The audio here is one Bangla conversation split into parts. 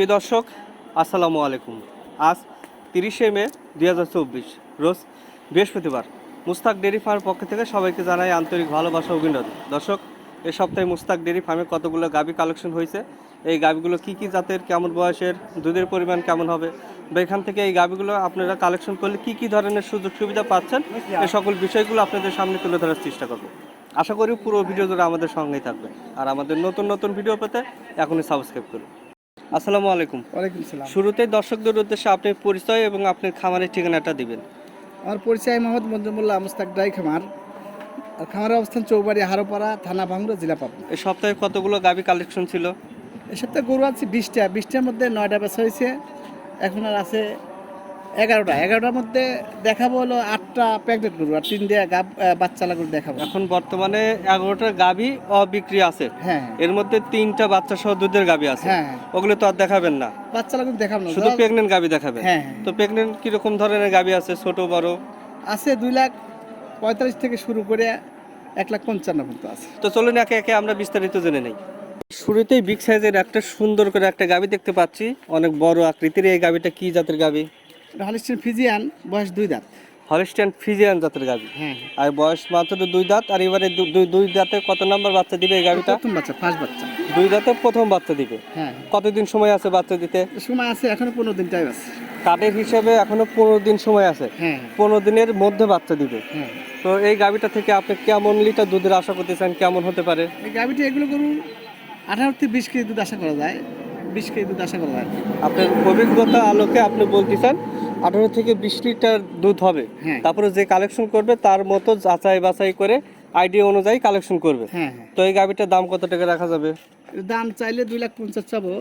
প্রিয় দর্শক, আসসালামু আলাইকুম। আজ তিরিশে মে দু হাজার চব্বিশ, রোজ বৃহস্পতিবার। মুস্তাক ডেরি ফার্মের পক্ষ থেকে সবাইকে জানাই আন্তরিক ভালোবাসা অভিনন্দন। দর্শক, এ সপ্তাহে মুস্তাক ডেরি ফার্মে কতগুলো গাবি কালেকশন হয়েছে? এই গাবিগুলো কি কি জাতের, কেমন বয়সের, দুধের পরিমাণ কেমন হবে? বা এখান থেকে এই গাবিগুলো আপনারা কালেকশন করলে কি কি ধরনের সুযোগ সুবিধা পাচ্ছেন? এই সকল বিষয়গুলো আপনাদের সামনে তুলে ধরার চেষ্টা করব। আশা করি পুরো ভিডিও ধরে আমাদের সঙ্গেই থাকবে আর আমাদের নতুন নতুন ভিডিও পেতে এখনই সাবস্ক্রাইব করুন। আসসালামু আলাইকুম। ওয়ালাইকুম সালাম। শুরুতেই দর্শকদের উদ্দেশ্যে আপনি পরিচয় এবং আপনার খামারের ঠিকানাটা দিবেন। আমার পরিচয় মোহাম্মদ মঞ্জুমুল্লাহ মুস্তাক ডাই খামার। আর খামারের অবস্থান চৌবাড়ি হারোপাড়া থানা ভাঙ্গুরা জেলা পাবনা। এই সপ্তাহে কতগুলো গাবি কালেকশন ছিল? এই সপ্তাহে গরু আছে বিশটা। বিশটার মধ্যে নয়টা বেচা হয়েছে। এখন আর আছে এগারোটা এগারোটার মধ্যে দেখাবো হলো আটটা প্যাকেট গরু আর তিনটে গাব আহ, বাচ্চালা গরু দেখাবো। এখন বর্তমানে এগারোটা গাবি অবিক্রি আছে। হ্যাঁ। এর মধ্যে তিনটা বাচ্চা সহ দুধের গাবি আছে। হ্যাঁ। ওগুলো তো আর দেখাবেন না। বাচ্চালা গরু দেখাবো না। শুধু প্রেগনেন্ট গাবি দেখাবেন। হ্যাঁ হ্যাঁ। তো প্রেগনেন্ট কীরকম ধরনের গাবি আছে? ছোট বড়? আছে দুই লাখ পঁয়তাল্লিশ থেকে শুরু করে এক লাখ পঞ্চান্ন পর্যন্ত আছে। তো চলুন একে একে আমরা বিস্তারিত জেনে নেই। শুরুতেই বিগ সাইজের একটা সুন্দর করে একটা গাবি দেখতে পাচ্ছি। অনেক বড় আকৃতির এই গাবিটা কি জাতের গাবি হলিস্টিন ফিজিয়ান বয়স দুই দাঁত। হলিস্টিয়ান ফিজিয়ান জাতের গাবি। হ্যাঁ আর বয়স মাত্র দুই দাঁত আর এবারে দুই দুই দাঁতে কত নাম্বার বাচ্চা দিবে এই গাবিটা? প্রথম বাচ্চা ফার্স্ট বাচ্চা। দুই দাঁতে প্রথম বাচ্চা দিবে। হ্যাঁ কতদিন সময় আছে বাচ্চা দিতে? সময় আছে এখনও পনেরো দিন টাইম আছে। কাঠের হিসেবে এখনও পনেরো দিন সময় আছে। হ্যাঁ পনেরো দিনের মধ্যে বাচ্চা দিবে। হ্যাঁ। তো এই গাবিটা থেকে আপনি কেমন লিটার দুধের আশা করতেছেন? কেমন হতে পারে? এই গাভিটি এগুলো করুন আঠারো থেকে বিশ কেজি দুধ আশা করা যায়। বিশ কেজি আশা করা আপনার অভিজ্ঞতা আলোকে আপনি বলতে চান আঠারো থেকে বিশ লিটার দুধ হবে। হ্যাঁ। তারপরে যে কালেকশন করবে তার মতো যাচাই বাছাই করে আইডিয়া অনুযায়ী কালেকশন করবে। হ্যাঁ হ্যাঁ। তো এই গাভিটার দাম কত টাকা রাখা যাবে? দাম চাইলে দুই লাখ পঞ্চাশ চাবো।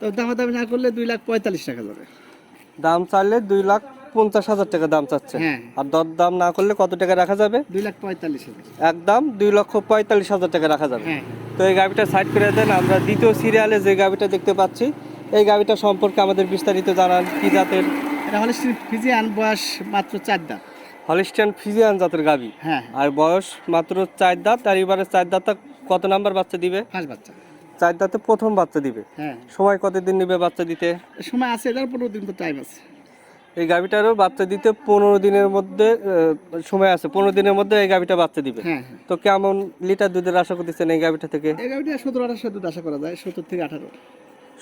তো দামাদামি না করলে দুই লাখ পঁয়তাল্লিশ টাকা যাবে। দাম চাইলে দুই লাখ পঞ্চাশ হাজার টাকা দাম চাচ্ছে। হ্যাঁ। আর দর দাম না করলে কত টাকা রাখা যাবে? দুই লাখ পঁয়তাল্লিশ একদম দুই লক্ষ পঁয়তাল্লিশ হাজার টাকা রাখা যাবে। হ্যাঁ। তো এই গাবিটা সাইড করে দেন আমরা দ্বিতীয় সিরিয়ালে যে গাবিটা দেখতে পাচ্ছি এই গাবিটা সম্পর্কে আমাদের বিস্তারিত জানান কি জাতের? এটা ফিজিয়ান বয়স মাত্র চার দাঁত। হলিস্টিয়ান ফিজিয়ান জাতের গাবি হ্যাঁ। আর বয়স মাত্র চার দাঁত আর এবারে চার দাঁত কত নাম্বার বাচ্চা দিবে? ফার্স্ট বাচ্চা। চার দাঁতে প্রথম বাচ্চা দিবে। হ্যাঁ। সময় কতদিন নেবে বাচ্চা দিতে? সময় আছে এটার পনেরো দিন তো টাইম আছে। এই গাবিটারও বাচ্চা দিতে পনেরো দিনের মধ্যে সময় আছে পনেরো দিনের মধ্যে এই গাবিটা বাচ্চা দিবে। হ্যাঁ হ্যাঁ। তো কেমন লিটার দুধের আশা করতেছেন এই গাবিটা থেকে? এই গাভিটা সতেরো আঠাশো দুধ আশা করা যায় সত্তর থেকে আঠারো।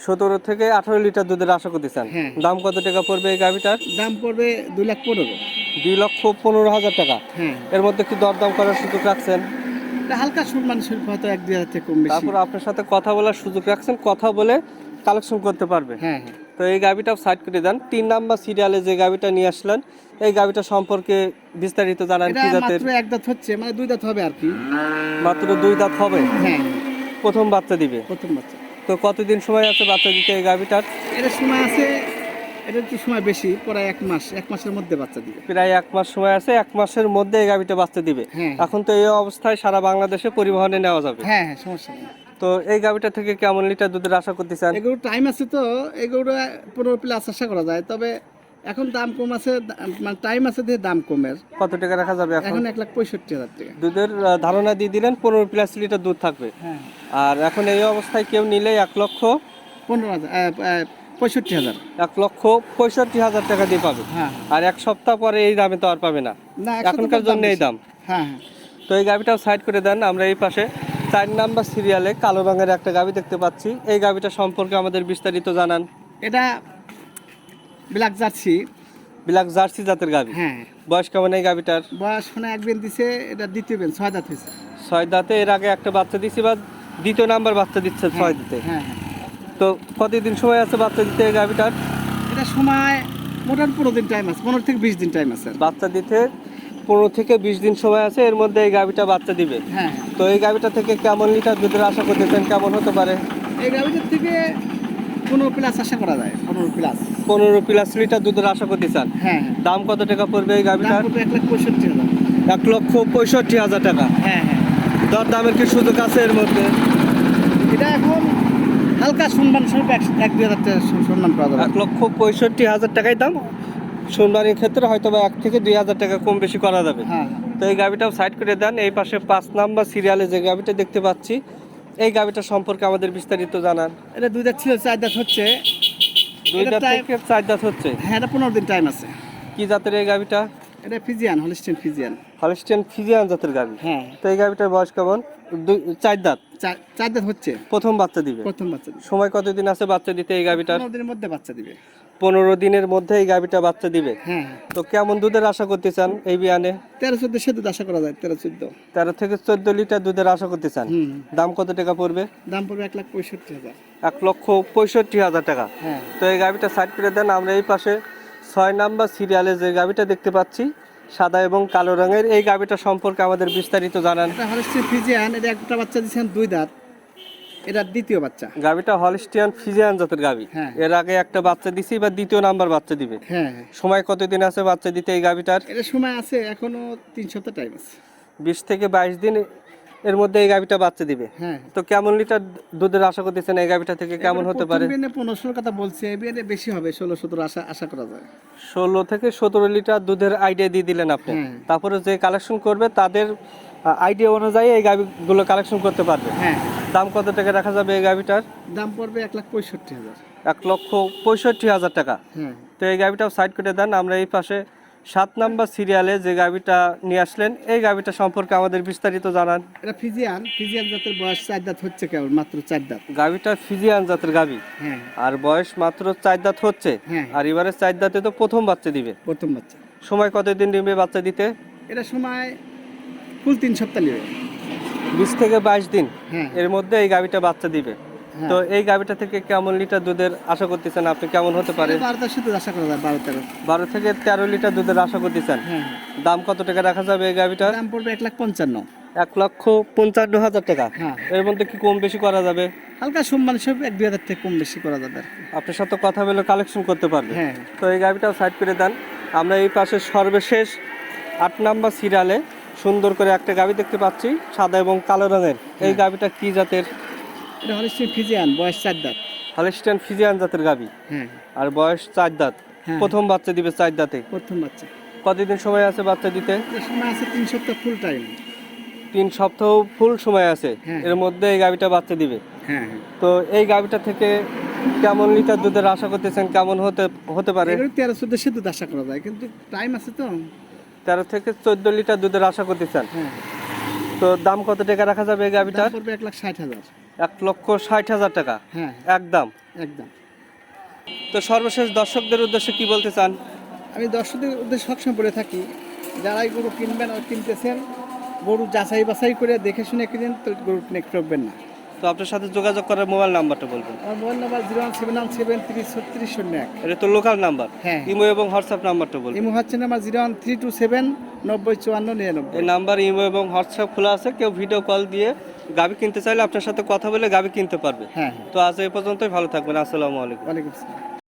সতেরো থেকে আঠারো লিটার দুধের আশা করতেছেন? হ্যাঁ। দাম কত টাকা পড়বে এই গাবিটার দাম পড়বে দুই লাখ পনেরো। দুই লক্ষ পনেরো হাজার টাকা। এর মধ্যে কি দরদাম করার সুযোগ রাখছেন? হালকা সুর মানুষের হয়তো এক দুই হাজার থেকে কম তারপর আপনার সাথে কথা বলার সুযোগ রাখছেন কথা বলে কালেকশন করতে পারবে। হ্যাঁ হ্যাঁ। তো এই গাবিটাও সাইড করে দেন। তিন নাম্বার সিরিয়ালে যে গাবিটা নিয়ে আসলেন এই গাবিটা সম্পর্কে বিস্তারিত জানান কি জাতের? মাত্র এক দাঁত হচ্ছে মানে দুই দাঁত হবে আর কি। মাত্র দুই দাঁত হবে? হ্যাঁ। প্রথম বাচ্চা দিবে? প্রথম বাচ্চা। তো কতদিন সময় আছে বাচ্চা দিতে এই গাবিটার? এটা সময় আছে এটা একটু সময় বেশি প্রায় এক মাস এক মাসের মধ্যে বাচ্চা দিবে। প্রায় এক মাস সময় আছে এক মাসের মধ্যে এই গাবিটা বাচ্চা দিবে। হ্যাঁ। এখন তো এই অবস্থায় সারা বাংলাদেশে পরিবহনে নেওয়া যাবে। হ্যাঁ হ্যাঁ সমস্যা নেই। তো এই গাবিটা থেকে কেমন লিটার দুধের আশা করতেছেন? এগুলো টাইম আছে তো এগুলো পনেরো প্লাস আশা করা যায় তবে এখন দাম কম আছে মানে টাইম আছে দিয়ে দাম কমের। কত টাকা রাখা যাবে এখন? এক লাখ পঁয়ষট্টি হাজার টাকা। দুধের ধারণা দিয়ে দিলেন পনেরো প্লাস লিটার দুধ থাকবে। হ্যাঁ আর এখন এই অবস্থায় কেউ নিলে এক লক্ষ পনেরো হাজার পঁয়ষট্টি হাজার। এক লক্ষ পঁয়ষট্টি হাজার টাকা দিয়ে পাবে। হ্যাঁ। আর এক সপ্তাহ পরে এই দামে তো আর পাবে না। এখনকার জন্য এই দাম। হ্যাঁ হ্যাঁ। তো এই গাবিটাও সাইড করে দেন আমরা এই পাশে চার নাম্বার সিরিয়ালে কালো রঙের একটা গাবি দেখতে পাচ্ছি। এই গাবিটা সম্পর্কে আমাদের বিস্তারিত জানান। এটা ব্ল্যাক জার্সি ব্ল্যাক জার্সি জাতের গাবি। হ্যাঁ। বয়স কেমন এই গাবিটার? বয়স মানে এক বেন দিছে এটা দ্বিতীয় বেন ছয় দাঁত হয়েছে। ছয় দাঁতে এর আগে একটা বাচ্চা দিচ্ছি বা দ্বিতীয় নাম্বার বাচ্চা দিচ্ছে ছয় দিতে। হ্যাঁ। হ্যাঁ তো কতদিন সময় আছে বাচ্চা দিতে এই গাবিটার? এটা সময় মোটামুটি পনেরো দিন টাইম আছে পনেরো থেকে বিশ দিন টাইম আছে। বাচ্চা দিতে পনেরো থেকে বিশ দিন সময় আছে এর মধ্যে এই গাবিটা বাচ্চা দিবে। হ্যাঁ। তো এই গাবিটা থেকে কেমন লিটার দুধের আশা করতেছেন? কেমন হতে পারে? এই গাভিটার থেকে পনেরো প্লাস আশা করা যায় পনেরো প্লাস পনেরো প্লাস লিটার দুধের আশা করতেছেন? হ্যাঁ হ্যাঁ। দাম কত টাকা পড়বে এই দাম গাবিটার এক লাখ পঁয়ষট্টি হাজার। এক লক্ষ পঁয়ষট্টি হাজার টাকা। হ্যাঁ হ্যাঁ। দর দামের কি সুযোগ আছে এর মধ্যে? এটা এখন হালকা সম্মান স্বরূপ এক এক দুই হাজার টাকা সম্মান পাওয়া যাবে। এক লক্ষ পঁয়ষট্টি হাজার টাকাই দাম? সোনবাড়ির ক্ষেত্রে হয়তো বা এক থেকে দুই হাজার টাকা কম বেশি করা যাবে। হ্যাঁ। তো এই গাবিটাও সাইড করে দেন। এই পাশে পাঁচ নাম্বার সিরিয়ালে যে গাবিটা দেখতে পাচ্ছি এই গাভিটা সম্পর্কে আমাদের বিস্তারিত জানান। এটা দুই দাঁত ছিল চার দাঁত হচ্ছে। দুই দাঁত থেকে চার দাঁত হচ্ছে। হ্যাঁ এটা পনেরো দিন টাইম আছে। কি জাতের এই গাভিটা এটা Friesian Holstein Friesian Holstein Friesian জাতের গাভি হ্যাঁ। তো এই গাভিটার বয়স কেমন? চার দাঁত। চার দাঁত হচ্ছে। প্রথম বাচ্চা দিবে। প্রথম বাচ্চা দিবে। সময় কতদিন আছে বাচ্চা দিতে এই পনেরো দিনের মধ্যে বাচ্চা দিবে। পনেরো দিনের মধ্যে এই গাভিটা বাচ্চা দিবে। হ্যাঁ। তো কেমন দুধের আশা করতে চান এই বিয়ানে? তেরো চোদ্দ সে দুধ আশা করা যায় তেরো চোদ্দ। তেরো থেকে চোদ্দ লিটার দুধের আশা করতে চান? দাম কত টাকা পড়বে? দাম পড়বে এক লাখ পঁয়ষট্টি হাজার। এক লক্ষ পঁয়ষট্টি হাজার টাকা। হ্যাঁ। তো এই গাভিটা সাইড করে দেন আমরা এই পাশে ছয় নাম্বার সিরিয়ালে যে গাভিটা দেখতে পাচ্ছি সাদা এবং কালো রঙের এই গাভিটা সম্পর্কে আমাদের বিস্তারিত জানান। এটা ফিজিয়ান এটা একটা বাচ্চা দিচ্ছেন দুই দাঁত। এটা দ্বিতীয় বাচ্চা। হলিস্টিয়ান ফিজিয়ান জাতের গাভি হ্যাঁ। এর আগে একটা বাচ্চা দিছি বা দ্বিতীয় নাম্বার বাচ্চা দিবে। হ্যাঁ হ্যাঁ। সময় কতদিন আছে বাচ্চা দিতে এই গাভিটার এটা সময় আছে এখনও তিন সপ্তাহ টাইম আছে। বিশ থেকে বাইশ দিন এর মধ্যে এই গাভিটা বাচ্চা দিবে। হ্যাঁ। তো কেমন লিটার দুধের আশা করতেছেন এই গাভিটা থেকে? কেমন হতে পারে? পনেরোশোর কথা বলছে বেশি হবে ষোলো সতেরো আশা আশা করা যায়। ষোলো থেকে সতেরো লিটার দুধের আইডিয়া দিয়ে দিলেন আপনি। তারপরে যে কালেকশন করবে তাদের আইডিয়া অনুযায়ী এই গাভিগুলো কালেকশন করতে পারবে। হ্যাঁ। দাম কত টাকা রাখা যাবে এই গাভিটার? দাম পড়বে এক লাখ পঁয়ষট্টি হাজার। এক লক্ষ পঁয়ষট্টি হাজার টাকা। হ্যাঁ। তো এই গাভিটাও সাইড করে দেন আমরা এই পাশে সাত নাম্বার সিরিয়ালে যে গাভিটা নিয়ে আসলেন এই গাভিটা সম্পর্কে আমাদের বিস্তারিত জানান। এটা ফিজিয়ান ফিজিয়ান জাতের বয়স চার দাঁত হচ্ছে কেবল মাত্র চার দাঁত। গাভিটা ফিজিয়ান জাতের গাভি। হ্যাঁ। আর বয়স মাত্র চার দাঁত হচ্ছে। হ্যাঁ। আর এবারে চার দাঁতে তো প্রথম বাচ্চা দিবে। প্রথম বাচ্চা। সময় কতদিন নেবে বাচ্চা দিতে? এটা সময় ফুল তিন সপ্তাহ নেবে। বিশ থেকে বাইশ দিন এর মধ্যে এই গাভিটা বাচ্চা দিবে। হ্যাঁ। তো এই গাভিটা থেকে কেমন লিটার দুধের আশা করতেছেন আপনি? কেমন হতে পারে? বারো থেকে তেরো লিটার দুধের আশা করতেছেন? হ্যাঁ। দাম কত টাকা রাখা যাবে এই গাভিটার? দাম পড়বে এক লাখ পঞ্চান্ন। এক লক্ষ পঞ্চান্ন হাজার টাকা। হ্যাঁ। এর মধ্যে কি কম বেশি করা যাবে? হালকা সম্মান সব এক দুই হাজার থেকে কম বেশি করা যাবে আপনার সাথে কথা বলে কালেকশন করতে পারবে। তো এই গাভিটাও সাইড করে দেন। আমরা এই পাশে সর্বশেষ আট নাম্বার সিরিয়ালে সুন্দর করে একটা গাভি দেখতে পাচ্ছি সাদা এবং কালো রঙের। এই গাভিটা কি জাতের? এটা ফিজিয়ান বয়স চার দাঁত। ফিজিয়ান জাতের গাভি হ্যাঁ। আর বয়স চার দাঁত। হ্যাঁ। প্রথম বাচ্চা দিবে চার দাঁতে। প্রথম বাচ্চা। কতদিন সময় আছে বাচ্চা দিতে? সময় আছে তিন সপ্তাহ ফুল টাইম তিন সপ্তাহ ফুল সময় আছে। হ্যাঁ। এর মধ্যে এই গাভিটা বাচ্চা দিবে। হ্যাঁ হ্যাঁ। তো এই গাভিটা থেকে কেমন লিটার দুধের আশা করতেছেন? কেমন হতে হতে পারে? তেরো চোদ্দ সে দুধ আশা করা যায় কিন্তু টাইম আছে তো। তেরো থেকে চোদ্দ লিটার দুধের আশা করতেছেন? হ্যাঁ। তো দাম কত টাকা রাখা যাবে এই গাভিটার? এক লাখ ষাট হাজার। এক লক্ষ ষাট হাজার টাকা? হ্যাঁ। একদম? একদম। তো সর্বশেষ দর্শকদের উদ্দেশ্যে কি বলতে চান? আমি দর্শকদের উদ্দেশ্যে সবসময় বলে থাকি যারাই গরু কিনবেন আর কিনতেছেন গরু যাচাই বাছাই করে দেখে শুনে কিনেন তো গরু কিনে ঠকবেন না। তো আপনার সাথে যোগাযোগ করার মোবাইল নাম্বারটা বলবেন। আমার mobile number zero one seven one seven three ছত্রিশ শূন্য এক। এটা তো লোকাল নাম্বার হ্যাঁ। ইমো এবং হোয়াটসঅ্যাপ নাম্বারটা বলবেন। ইমো হচ্ছে number zero one three two seven নব্বই চুয়ান্ন নিরানব্বই। এই নাম্বার ইমো এবং হোয়াটসঅ্যাপ খোলা আছে। কেউ ভিডিও কল দিয়ে গাবি কিনতে চাইলে আপনার সাথে কথা বলে গাবি কিনতে পারবে। হ্যাঁ হ্যাঁ। তো আজ এই পর্যন্তই ভালো থাকবেন। আসসালামু আলাইকুম। ওয়ালাইকুম আসসালাম।